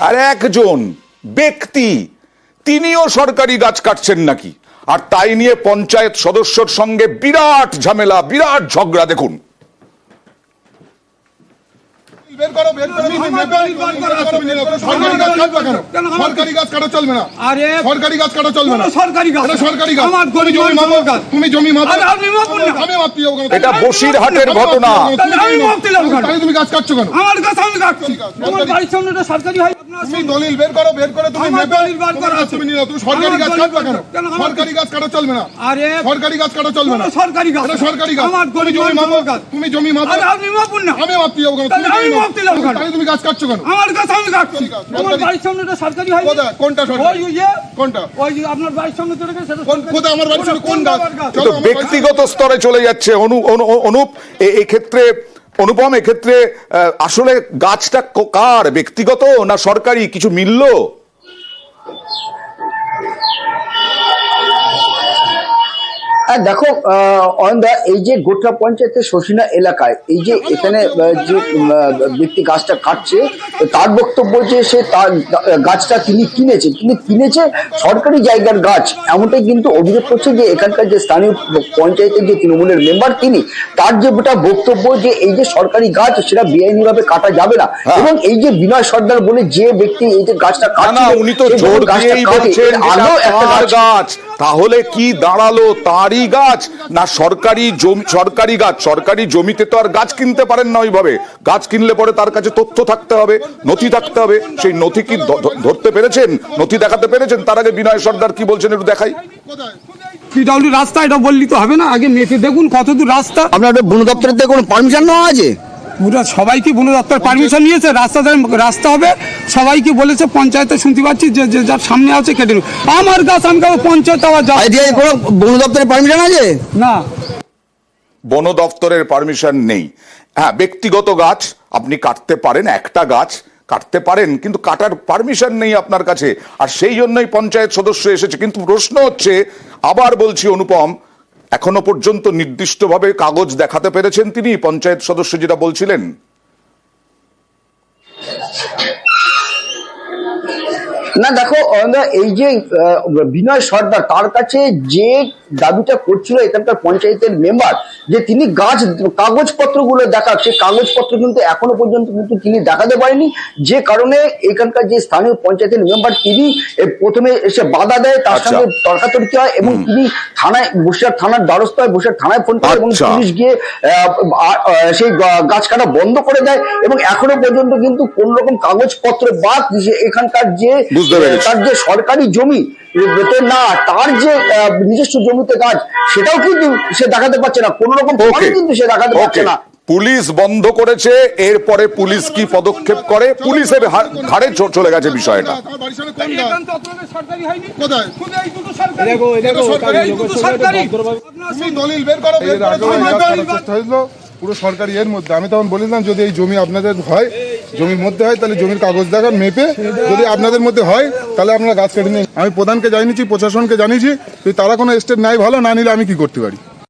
আর একজন ব্যক্তি, তিনিও সরকারি গাছ কাটছেন নাকি? আর তাই নিয়ে পঞ্চায়েত সদস্যর সঙ্গে বিরাট ঝামেলা, বিরাট ঝগড়া, দেখুন। বের করো বের করো সরকারি গাছ কাটবে কেন? সরকারি গাছ কাটা চলবে না। আরে সরকারি গাছ কাটা চলবে না। সরকারি গাছ। সরকারি গাছ। আমার তুমি গরিব জমি মাপো গাছ। তুমি জমি মাপো। আরে আপনি না। আমি মাপতে যাব কেন? এটা বসিরহাটের আমি ঘটনা। আমি তুমি মাপতে যাব কেন? তুমি গাছ কাটছো কেন? আমার গাছ আমি কাটছি। আমার বাড়ির সামনে সরকারি হয় তুমি দলিল বের করো বের করে তুমি আমার দলিল বার করা তোমার গাছ আছে। তুমি নিয়ে তুমি সরকারি গাছ কাটবে কেন? করা- কেন? আমার- সরকারি গাছ কাটা চলবে না। আরে সরকারি গাছ কাটা চলবে না। সরকারি গাছ। সরকারি গাছ। আমার তুমি গরিব জমি মাপো। গাছ। তুমি জমি মাপো। না। আমি মাপতে যাব কেন তুমি আমি জমি নাও। মাপতে যাব কেন? তাহলে তুমি গাছ কাটছো কেন? আমার গাছ আমি কাটছি। আমার বাড়ির সামনে সরকারি হয় কোথায়? কোনটা সরকারি? ওই যে কোনটা? ওই আপনার বাড়ির সামনে চলে গেছে কোন কোথায় আমার বাড়ির সামনে? কোন কোন গাছ? চলো, তো আমার বাড়ির ব্যক্তিগত স্তরে চলে যাচ্ছে। অনু অনু- অনুপ এই এক্ষেত্রে অনুপম এক্ষেত্রে আসলে গাছটা ক- কার? ব্যক্তিগত না সরকারি? কিছু মিলল? হ্যাঁ দেখো অয়নদা এই যে গোটা পঞ্চায়েতের শশিনা এলাকায় এই যে এখানে যে ব্যক্তি গাছটা কাটছে তার বক্তব্য যে সে তার গাছটা তিনি কিনেছে তিনি কিনেছে সরকারি জায়গার গাছ। এমনটাই কিন্তু অভিযোগ করছে যে এখানকার যে স্থানীয় পঞ্চায়েতের যে তৃণমূলের মেম্বার তিনি তার যে গোটা বক্তব্য যে এই যে সরকারি গাছ সেটা বেআইনিভাবে কাটা যাবে না। এবং এই যে বিনয় সর্দার বলে যে ব্যক্তি এই যে গাছটা কাটছে উনি তো জোর বলছেন আগেও একটা গাছ। তাহলে কি দাঁড়াল তারই গাছ? না সরকারি জমি সরকারি গাছ? সরকারি জমিতে তো আর গাছ কিনতে পারেন না ওইভাবে। গাছ কিনলে পরে তার কাছে তথ্য থাকতে হবে নথি থাকতে হবে। সেই নথি কি ধরতে পেরেছেন? নথি দেখাতে পেরেছেন? তার আগে বিনয় সর্দার কি বলছেন একটু দেখাই। পিডব্লিউ রাস্তা এটা বললি তো হবে না? আগে মেপে দেখুন কত দূর রাস্তা। আপনার বন দপ্তরের থেকে কোনো পারমিশন নেওয়া আছে? পুরো সবাই কি বন দপ্তর পারমিশন নিয়েছে রাস্তা রাস্তা হবে সবাই কি বলেছে পঞ্চায়েতে শুনতে পাচ্ছি যে যে যার সামনে আছে কেটে নেবে। আমার গাছ আমি কারও পঞ্চায়েত আবার কোনো বন দপ্তরের পারমিশন আছে? না। বন দপ্তরের পারমিশন নেই। হ্যাঁ ব্যক্তিগত গাছ আপনি কাটতে পারেন একটা গাছ কাটতে পারেন কিন্তু কাটার পারমিশন নেই আপনার কাছে। আর সেই জন্যই পঞ্চায়েত সদস্য এসেছে। কিন্তু প্রশ্ন হচ্ছে আবার বলছি অনুপম এখনও পর্যন্ত নির্দিষ্টভাবে কাগজ দেখাতে পেরেছেন তিনি পঞ্চায়েত সদস্য যেটা বলছিলেন। না দেখো এই যে বিনয় সর্দার তার কাছে যে দাবিটা করছিল এখানকার পঞ্চায়েতের মেম্বার যে তিনি গাছ কাগজপত্রগুলো দেখা সেই কাগজপত্র কিন্তু এখনও পর্যন্ত কিন্তু তিনি দেখাতে পারেনি যে কারণে এখানকার যে স্থানীয় পঞ্চায়েতের মেম্বার তিনি প্রথমে এসে বাধা দেয় তার আচ্ছা। সঙ্গে তর্কাতর্কি হয় এবং তিনি থানায় বসিরহাট থানার দ্বারস্থ হয় বসিরহাট থানায় ফোন করে এবং আচ্ছা। পুলিশ গিয়ে সেই গাছ কাটা বন্ধ করে দেয় এবং এখনও পর্যন্ত কিন্তু কোন রকম কাগজপত্র বাদ যে এখানকার যে। তার যে সরকারি জমি না তার যে নিজস্ব জমিতে গাছ সেটাও কিন্তু সে দেখাতে পারছে না কোন রকম কিন্তু সে দেখাতে পারছে না পুলিশ বন্ধ করেছে এরপরে পুলিশ কি পদক্ষেপ করে? পুলিশের ঘাড়ে চলে গেছে বিষয়টা। পুরো সরকারি এর মধ্যে। আমি তখন বলেছিলাম যদি এই জমি আপনাদের হয় জমির মধ্যে হয় তাহলে জমির কাগজ দেখান মেপে। যদি আপনাদের মধ্যে হয় তাহলে আপনারা গাছ কেটে নিন আমি প্রধানকে জানিয়েছি প্রশাসনকে জানিয়েছি তারা কোনো স্টেপ নাই ভালো না নিলে আমি কি করতে পারি?